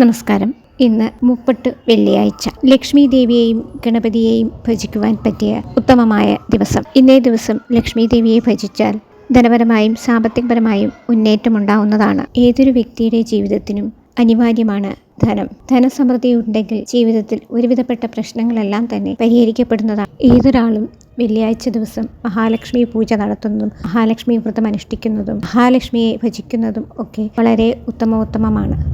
നമസ്കാരം. ഇന്ന് മുപ്പട്ട് വെള്ളിയാഴ്ച. ലക്ഷ്മി ദേവിയെയും ഗണപതിയെയും ഭജിക്കുവാൻ പറ്റിയ ഉത്തമമായ ദിവസം. ഇന്നേ ദിവസം ലക്ഷ്മി ദേവിയെ ഭജിച്ചാൽ ധനപരമായും സാമ്പത്തികപരമായും മുന്നേറ്റമുണ്ടാവുന്നതാണ്. ഏതൊരു വ്യക്തിയുടെ ജീവിതത്തിനും അനിവാര്യമാണ് ധനം. ധനസമൃദ്ധി ഉണ്ടെങ്കിൽ ജീവിതത്തിൽ ഒരുവിധപ്പെട്ട പ്രശ്നങ്ങളെല്ലാം തന്നെ പരിഹരിക്കപ്പെടുന്നതാണ്. ഏതൊരാളും വെള്ളിയാഴ്ച ദിവസം മഹാലക്ഷ്മി പൂജ നടത്തുന്നതും മഹാലക്ഷ്മി വ്രതം അനുഷ്ഠിക്കുന്നതും മഹാലക്ഷ്മിയെ ഭജിക്കുന്നതും ഒക്കെ വളരെ ഉത്തമോത്തമമാണ്.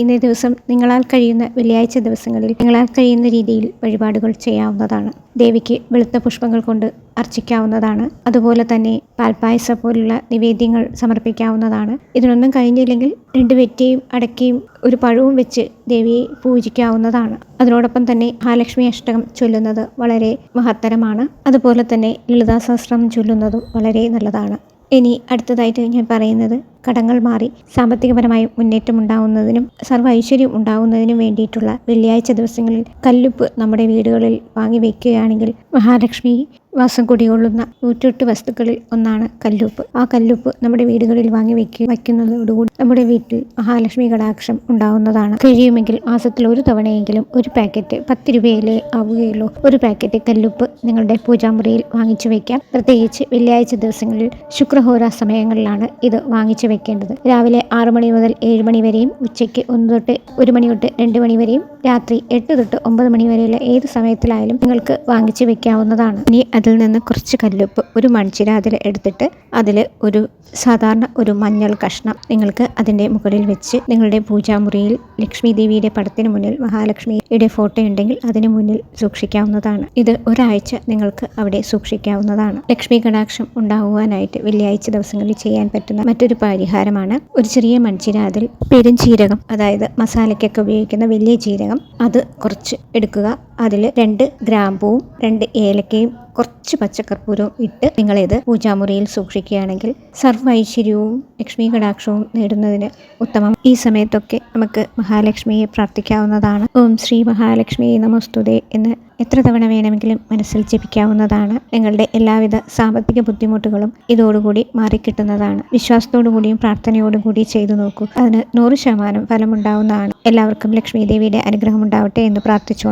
ഇന്നേ ദിവസം നിങ്ങളാൽ കഴിയുന്ന വെള്ളിയാഴ്ച ദിവസങ്ങളിൽ നിങ്ങളാൽ കഴിയുന്ന രീതിയിൽ വഴിപാടുകൾ ചെയ്യാവുന്നതാണ്. ദേവിക്ക് വെളുത്ത പുഷ്പങ്ങൾ കൊണ്ട് അർച്ചിക്കാവുന്നതാണ്. അതുപോലെ തന്നെ പാൽപ്പായസ പോലുള്ള നിവേദ്യങ്ങൾ സമർപ്പിക്കാവുന്നതാണ്. ഇതിനൊന്നും കഴിഞ്ഞില്ലെങ്കിൽ രണ്ട് വെറ്റയും അടക്കയും ഒരു പഴവും വെച്ച് ദേവിയെ പൂജിക്കാവുന്നതാണ്. അതിനോടൊപ്പം തന്നെ മഹാലക്ഷ്മി അഷ്ടകം ചൊല്ലുന്നത് വളരെ മഹത്തരമാണ്. അതുപോലെ തന്നെ ലളിതാ സഹസ്രം ചൊല്ലുന്നതും വളരെ നല്ലതാണ്. ഇനി അടുത്തതായിട്ട് ഞാൻ പറയുന്നത് കടങ്ങൾ മാറി സാമ്പത്തികപരമായി മുന്നേറ്റം ഉണ്ടാവുന്നതിനും സർവ ഐശ്വര്യം ഉണ്ടാവുന്നതിനും വേണ്ടിയിട്ടുള്ള വെള്ളിയാഴ്ച ദിവസങ്ങളിൽ കല്ലുപ്പ് നമ്മുടെ വീടുകളിൽ വാങ്ങി വയ്ക്കുകയാണെങ്കിൽ മഹാലക്ഷ്മി വാസം കുടികൊള്ളുന്ന നൂറ്റെട്ട് വസ്തുക്കളിൽ ഒന്നാണ് കല്ലുപ്പ്. ആ കല്ലുപ്പ് നമ്മുടെ വീടുകളിൽ വാങ്ങി വയ്ക്കുക വയ്ക്കുന്നതോടുകൂടി നമ്മുടെ വീട്ടിൽ മഹാലക്ഷ്മി കടാക്ഷം ഉണ്ടാവുന്നതാണ്. കഴിയുമെങ്കിൽ മാസത്തിൽ ഒരു തവണയെങ്കിലും ഒരു പാക്കറ്റ് പത്ത് രൂപയിലേ ആവുകയുള്ളൂ. ഒരു പാക്കറ്റ് കല്ലുപ്പ് നിങ്ങളുടെ പൂജാമുറിയിൽ വാങ്ങിച്ചു വയ്ക്കാം പ്രത്യേകിച്ച് വെള്ളിയാഴ്ച ദിവസങ്ങളിൽ ശുക്രഹോര സമയങ്ങളിലാണ് ഇത് വാങ്ങിച്ചു വെക്കേണ്ടത് രാവിലെ ആറ് മണി മുതൽ ഏഴ് മണി വരെയും ഉച്ചയ്ക്ക് ഒന്ന് തൊട്ട് ഒരു മണി തൊട്ട് രണ്ട് മണി വരെയും രാത്രി എട്ട് തൊട്ട് ഒമ്പത് മണി വരെയുള്ള ഏത് സമയത്തിലായാലും നിങ്ങൾക്ക് വാങ്ങിച്ചു വെക്കാവുന്നതാണ്. ഇനി അതിൽ നിന്ന് കുറച്ച് കല്ലുപ്പ് ഒരു മൺചിര അതിൽ എടുത്തിട്ട് അതിൽ ഒരു സാധാരണ ഒരു മഞ്ഞൾ കഷ്ണം നിങ്ങൾക്ക് അതിന്റെ മുകളിൽ വെച്ച് നിങ്ങളുടെ പൂജാമുറിയിൽ ലക്ഷ്മി ദേവിയുടെ പടത്തിന് മുന്നിൽ മഹാലക്ഷ്മിയുടെ ഫോട്ടോ ഉണ്ടെങ്കിൽ അതിന് മുന്നിൽ സൂക്ഷിക്കാവുന്നതാണ്. ഇത് ഒരാഴ്ച നിങ്ങൾക്ക് അവിടെ സൂക്ഷിക്കാവുന്നതാണ്. ലക്ഷ്മി കടാക്ഷം ഉണ്ടാകുവാനായിട്ട് വെള്ളിയാഴ്ച ദിവസങ്ങളിൽ ചെയ്യാൻ പറ്റുന്ന മറ്റൊരു പരിഹാരമാണ്. ഒരു ചെറിയ മൺചിര അതിൽ പെരും ജീരകം അതായത് മസാലയ്ക്കൊക്കെ ഉപയോഗിക്കുന്ന വലിയ ജീരകം അത് കുറച്ച് എടുക്കുക. അതിൽ രണ്ട് ഗ്രാമ്പൂവും രണ്ട് ഏലക്കയും കുറച്ച് പച്ചക്കർപ്പൂരവും ഇട്ട് നിങ്ങളിത് പൂജാമുറിയിൽ സൂക്ഷിക്കുകയാണെങ്കിൽ സർവ ഐശ്വര്യവും ലക്ഷ്മി കടാക്ഷവും നേടുന്നതിന് ഉത്തമം. ഈ സമയത്തൊക്കെ നമുക്ക് മഹാലക്ഷ്മിയെ പ്രാർത്ഥിക്കാവുന്നതാണ്. ഓം ശ്രീ മഹാലക്ഷ്മി നമസ്തുതേ എന്ന് എത്ര തവണ വേണമെങ്കിലും മനസ്സിൽ ജപിക്കാവുന്നതാണ്. നിങ്ങളുടെ എല്ലാവിധ സാമ്പത്തിക ബുദ്ധിമുട്ടുകളും ഇതോടുകൂടി മാറിക്കിട്ടുന്നതാണ്. വിശ്വാസത്തോടുകൂടിയും പ്രാർത്ഥനയോടുകൂടി പ്രാർത്ഥനയോടും കൂടി ചെയ്തു നോക്കൂ. അതിന് നൂറ് ശതമാനം ഫലമുണ്ടാവുന്നതാണ്. എല്ലാവർക്കും ലക്ഷ്മി ദേവിയുടെ അനുഗ്രഹം ഉണ്ടാവട്ടെ എന്ന് പ്രാർത്ഥിച്ചുകൊണ്ട്